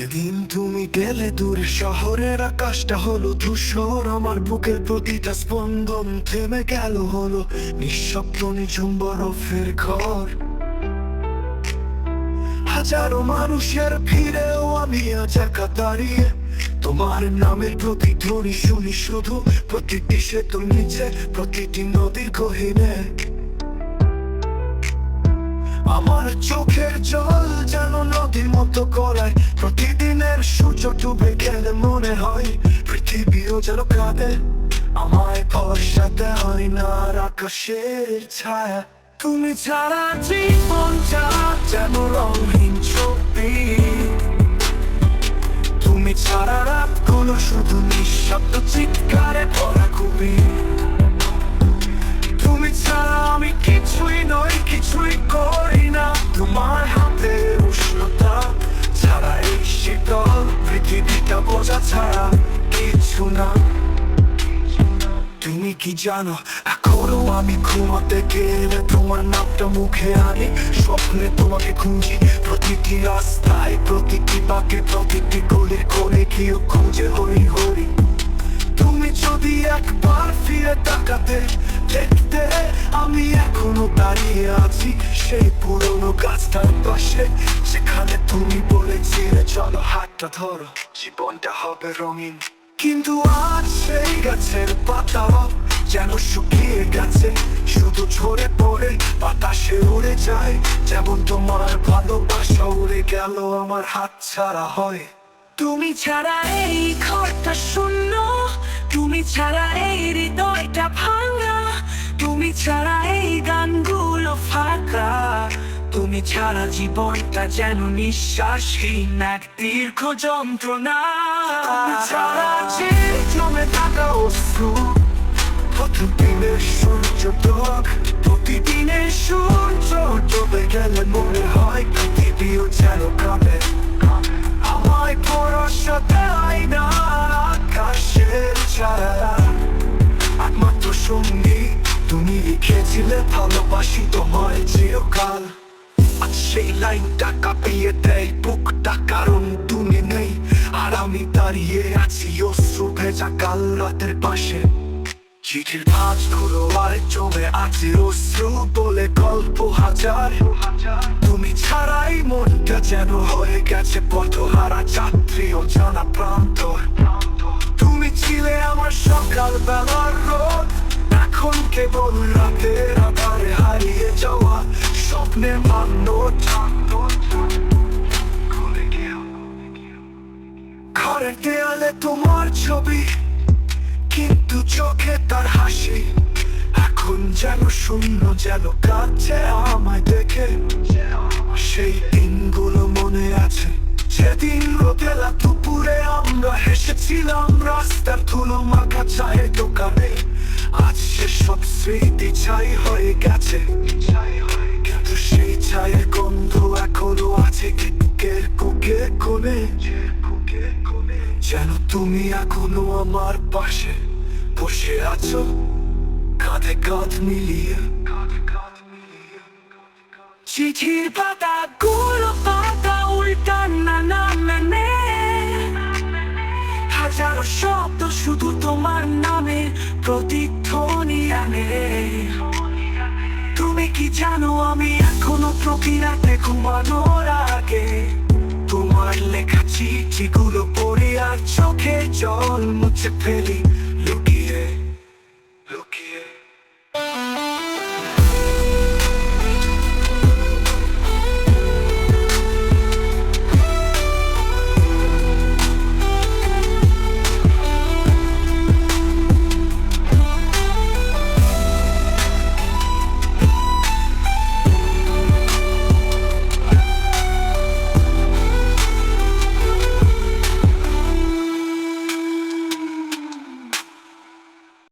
যেদিন তুমি গেলে দূরে শহরের আকাশটা হলো ধূসর, আমার বুকের প্রতিটা স্পন্দন থেমে গেল হলো নিঃশব্দ নিঝুম বরফের ঘর। হাজারো মানুষের আমি দাঁড়িয়ে, তোমার নামের প্রতিধ্বনি শুনি শুধু প্রতিটি সেতুর নিচে, প্রতিটি নদীর গহীনে। আমার চোখের জল যেন নদীর মতো গলায়। প্রতিদিনের সূর্য ডুবে গেলে মনে হয়, পৃথিবীও যেন কাঁদে। আমায় ভরসাতে হয় না আকাশের ছায়া। তুমি ছাড়া জীবনটা যেন রঙহীন ছবি। তুমি ছাড়া রাতগুলো শুধু নিঃশব্দ কি জানো এখনও আমি ঘুমাতে গেলে তোমার নামটা মুখে আনি। স্বপ্নে তোমাকে খুঁজি, প্রতিটি রাস্তায়, প্রতিটি বাকে, প্রতিটি গলির কোণে কেউ খুঁজে হরি হরি। তুমি যদি একবার ফিরে তাকাতে, দেখতে আমি এখনও দাঁড়িয়ে আছি সেই পুরনো গাছটার পাশে। সেখানে তুমি বলেছিলে, চলো হাতটা ধরো, জীবনটা হবে রঙিন। কিন্তু আজ সেই গাছের পাতাও যেন শুকিয়ে গেছে। শুধু ঝরে পড়ে বাতাসে উড়ে যায়। যেমন তোমার ভালোবাসা উড়ে গেল আমার হাত ছাড়া হয়। তুমি ছাড়া এই ঘরটা শূন্য। তুমি ছাড়া এই হৃদয়টা ভাঙা। তুমি ছাড়া এই গানগুলো ফাঁকা। তুমি ছাড়া জীবনটা যেন নিঃশ্বাসহীন এক দীর্ঘ যন্ত্রণা। ছাড়া যে জমে থাকা অশ্রু প্রতিদিনের সূর্য ত্বক প্রতিদিনের সূর্য ডুবে গেলে মনে হয় পৃথিবীও যেন কাঁদে আমায় ভরসা দেয় না আকাশের ছায়া। একমাত্র সঙ্গী তুমি লিখেছিলে ভালোবাসি তোমায় চিরকাল। আর সেই লাইনটা কাঁপিয়ে দেয়, বুকটা কারণ তুমি নেই। আর আমি দাঁড়িয়ে আছি অশ্রু ভেজা কাল রাতের পাশে। চিঠির ভাঁজ ভাঁজগুলো আর জমে আছে অশ্রু বলে গল্প হাজার। তুমি ছাড়াই মনটা যেন হয়ে গেছে পথহারা যাত্রী ও জানা প্রান্ত তুমি ছিলে আমার সকাল বেলার রোদ, এখন কেবল রাতের আধারে হারিয়ে যাওয়া স্বপ্নের মান্য ঘরের দেয়ালে তোমার ছবি কিন্তু চোখে তার হাসি। এখন যেন শূন্য যেন কাঁদছে আমায় দেখে। সেই দিনগুলো মনে আছে। যেদিন রোদেলা দুপুরে আমরা হেসেছিলাম, রাস্তার ধুলো মাখা চায়ের দোকানে। আজ সেসব স্মৃতি ছাই হয়ে গেছে। কিন্তু সেই চায়ের গন্ধ এখনও আছে বুকের কুকে কোণে। যেন তুমি এখনও আমার পাশে। আছো? কাঁধে কাঁধ মিলিয়ে। চিঠির পাতা গুলো পাতা উল্টান না নামে। হাজারো শব্দ শুধু তোমার নামে প্রতিধ্বনি আনে। তুমি কি জানো আমি এখনও প্রতিরাতে ঘুমানোর আগে? তোমার লেখা চিঠিগুলো পড়ে আর চোখে জল মুছে ফেলি।